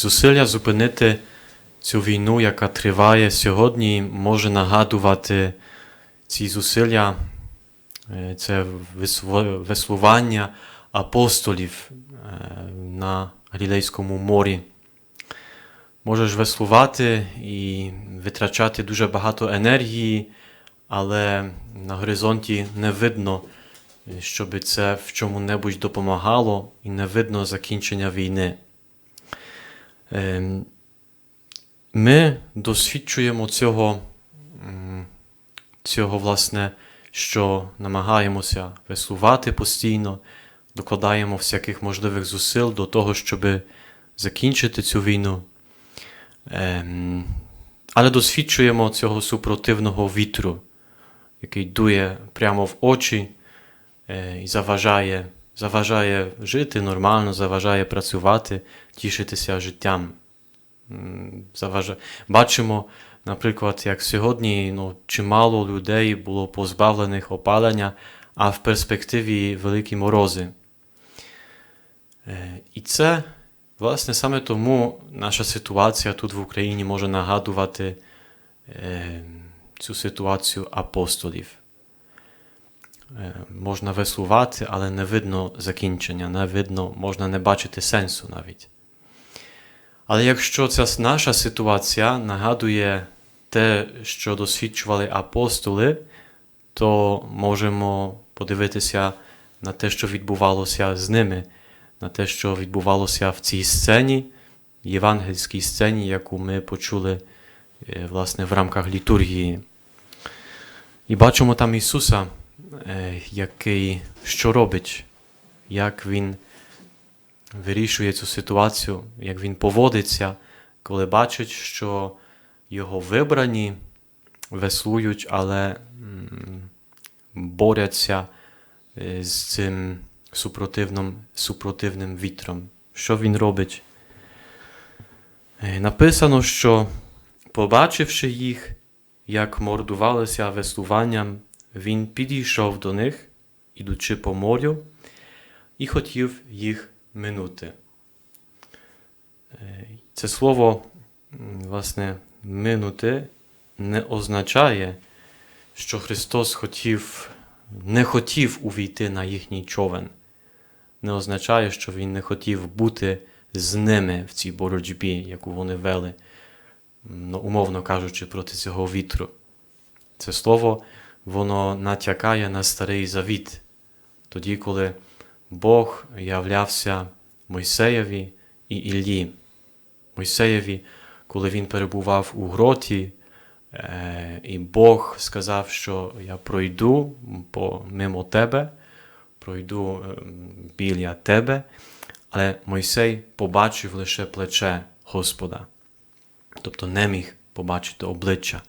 зусилля зупинити цю війну, яка триває сьогодні, може нагадувати ці зусилля, е, це веслування апостолів е, на Галілейському морі. Можеш веслувати і витрачати дуже багато енергії, але на горизонті не видно, е, щоб це в чому-небудь допомагало, і не видно закінчення війни. Ем, Ми досвідчуємо цього, цього, власне, що намагаємося веслувати постійно, докладаємо всяких можливих зусиль до того, щоб закінчити цю війну. Ем, але досвідчуємо цього супротивного вітру, який дує прямо в очі е, і заважає, заважає жити нормально, заважає працювати, тішитися життям. Заважає. Бачимо, наприклад, як сьогодні ну, чимало людей було позбавлених опалення, а в перспективі великі морози. Е, І це, власне, саме тому наша ситуація тут в Україні може нагадувати е, цю ситуацію апостолів. Е, Можна веслувати, але не видно закінчення, не видно, можна не бачити сенсу навіть. Але якщо ця наша ситуація нагадує те, що досвідчували апостоли, то можемо подивитися на те, що відбувалося з ними, на те, що відбувалося в цій сцені, євангельській сцені, яку ми почули е, власне в рамках літургії. І бачимо там Ісуса, який що робить, як Він вирішує цю ситуацію, як Він поводиться, коли бачить, що його вибрані веслують, але борються е, з цим супротивним, супротивним вітром. Що він робить? Е, Написано, що, побачивши їх, як мордувалися веслуванням, він підійшов до них, ідучи по морю, і хотів їх минути. Е, Це слово, власне, минути не означає, що Христос хотів, не хотів увійти на їхній човен. Не означає, що Він не хотів бути з ними в цій боротьбі, яку вони вели, ну, умовно кажучи, проти цього вітру. Це слово воно натякає на старий завіт, тоді, коли Бог являвся Мойсеєві і Іллі. Мойсеєві, коли він перебував у гроті, е, і Бог сказав, що я пройду мимо тебе, пройду е, біля тебе, але Мойсей побачив лише плече Господа, тобто не міг побачити обличчя,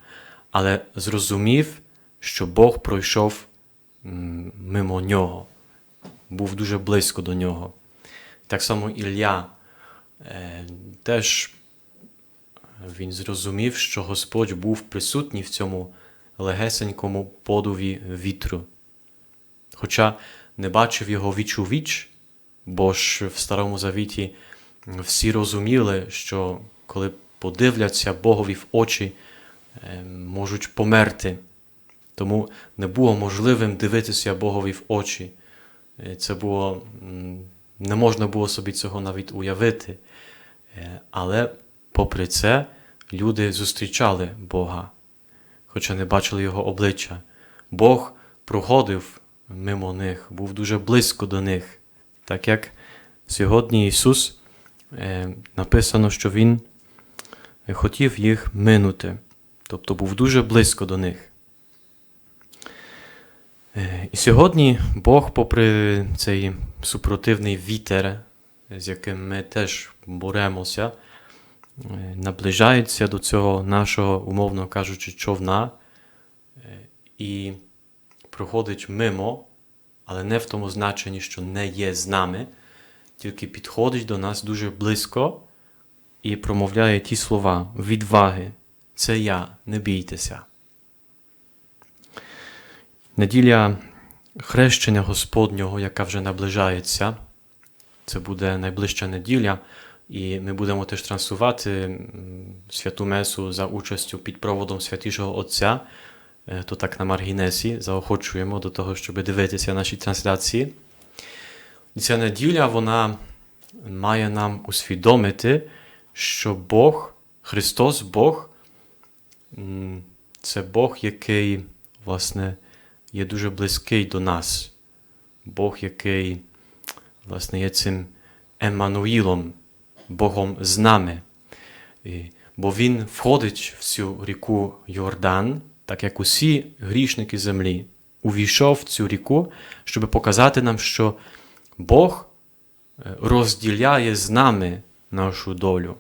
але зрозумів, що Бог пройшов мимо нього, був дуже близько до нього. Так само Ілля е, теж він зрозумів, що Господь був присутній в цьому легесенькому подуві вітру. Хоча не бачив його віч у віч, бо ж в Старому Завіті всі розуміли, що коли подивляться Богові в очі, е, можуть померти. Тому не було можливим дивитися Богові в очі. Е, Це було, не можна було собі цього навіть уявити. Е, Але попри це, люди зустрічали Бога, хоча не бачили Його обличчя. Бог проходив мимо них, був дуже близько до них. Так як сьогодні Ісус е, написано, що Він хотів їх минути, тобто був дуже близько до них. Е, І сьогодні Бог, попри цей супротивний вітер, з яким ми теж боремося, е, наближається до цього нашого, умовно кажучи, човна е, і проходить мимо, але не в тому значенні, що не є з нами, тільки підходить до нас дуже близько і промовляє ті слова відваги. Це я, не бійтеся. Неділя хрещення Господнього, яка вже наближається, це буде найближча неділя, І ми будемо теж транслювати м, святу месу за участю під проводом святішого Отця. Е, То так на маргінесі заохочуємо до того, щоб дивитися наші трансляції. І ця неділя вона має нам усвідомити, що Бог, Христос Бог, це Бог, який, власне, є дуже близький до нас. Бог, який, власне, є цим Еммануїлом, Богом з нами. І, бо Він входить в цю ріку Йордан, так як усі грішники землі, увійшов в цю ріку, щоб показати нам, що Бог е, розділяє з нами нашу долю.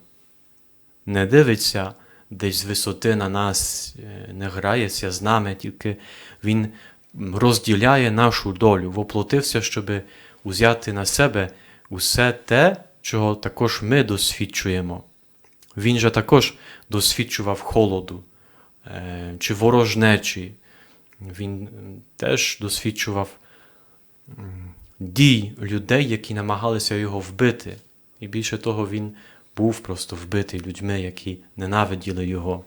Не дивиться десь з висоти на нас, е, не грається з нами, тільки Він розділяє нашу долю, воплотився, щоб узяти на себе усе те, чого також ми досвідчуємо. Він же також досвідчував холоду е, чи ворожнечі. Він теж досвідчував дій людей, які намагалися його вбити. І більше того, він був просто вбитий людьми, які ненавиділи його.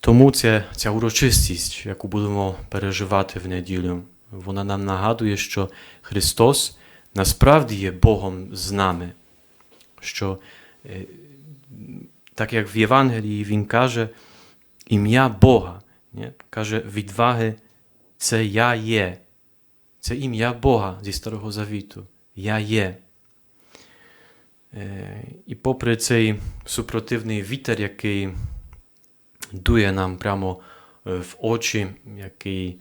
Тому ця, ця урочистість, яку будемо переживати в неділю, вона нам нагадує, що Христос насправді є Богом з нами. Що е, так як в Євангелії Він каже ім'я Бога, ні? каже відваги, це я є. Це ім'я Бога зі Старого Завіту. Я є. Е, І попри цей супротивний вітер, який дує нам прямо е, в очі, який,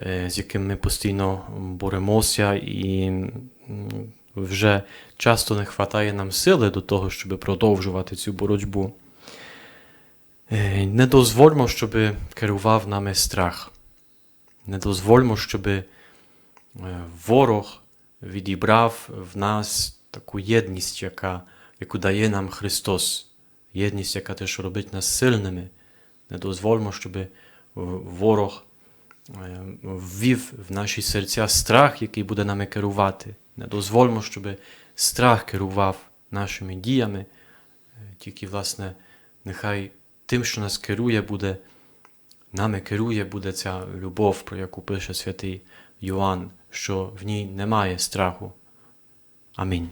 е, з яким ми постійно боремося, і вже часто не вистачає нам сили до того, щоб продовжувати цю боротьбу. Е, Не дозвольмо, щоб керував нами страх. Не дозвольмо, щоб ворог відібрав в нас таку єдність, яка, яку дає нам Христос. Єдність, яка теж робить нас сильними. Не дозвольмо, щоб ворог е, ввів в наші серця страх, який буде нами керувати. Не дозвольмо, щоб страх керував нашими діями. Е, Тільки, власне, нехай тим, що нас керує, буде, нами керує, буде ця любов, про яку пише святий Йоанн, що в ній немає страху. Амінь.